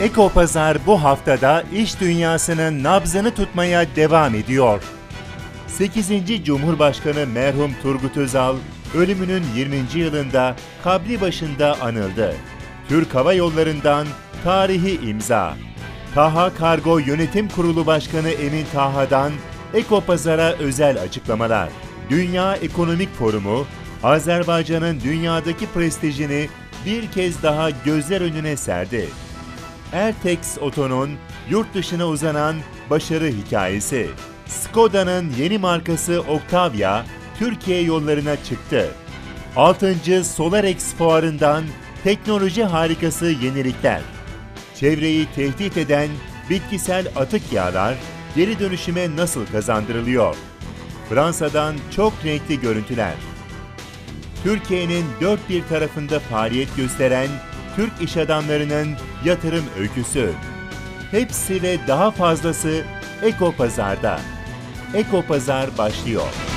Eko Pazar bu haftada iş dünyasının nabzını tutmaya devam ediyor. 8. Cumhurbaşkanı merhum Turgut Özal, ölümünün 20. yılında kabri başında anıldı. Türk Hava Yolları'ndan tarihi imza. Taha Kargo Yönetim Kurulu Başkanı Emin Taha'dan Eko Pazar'a özel açıklamalar. Dünya Ekonomik Forumu, Azerbaycan'ın dünyadaki prestijini bir kez daha gözler önüne serdi. Ertex Oto'nun yurt dışına uzanan başarı hikayesi. Skoda'nın yeni markası Octavia Türkiye yollarına çıktı. 6. SolarX fuarından teknoloji harikası yenilikler. Çevreyi tehdit eden bitkisel atık yağlar geri dönüşüme nasıl kazandırılıyor? Fransa'dan çok renkli görüntüler. Türkiye'nin dört bir tarafında faaliyet gösteren Türk iş adamlarının yatırım öyküsü. Hepsi ve daha fazlası Eko Pazar'da. Eko Pazar başlıyor.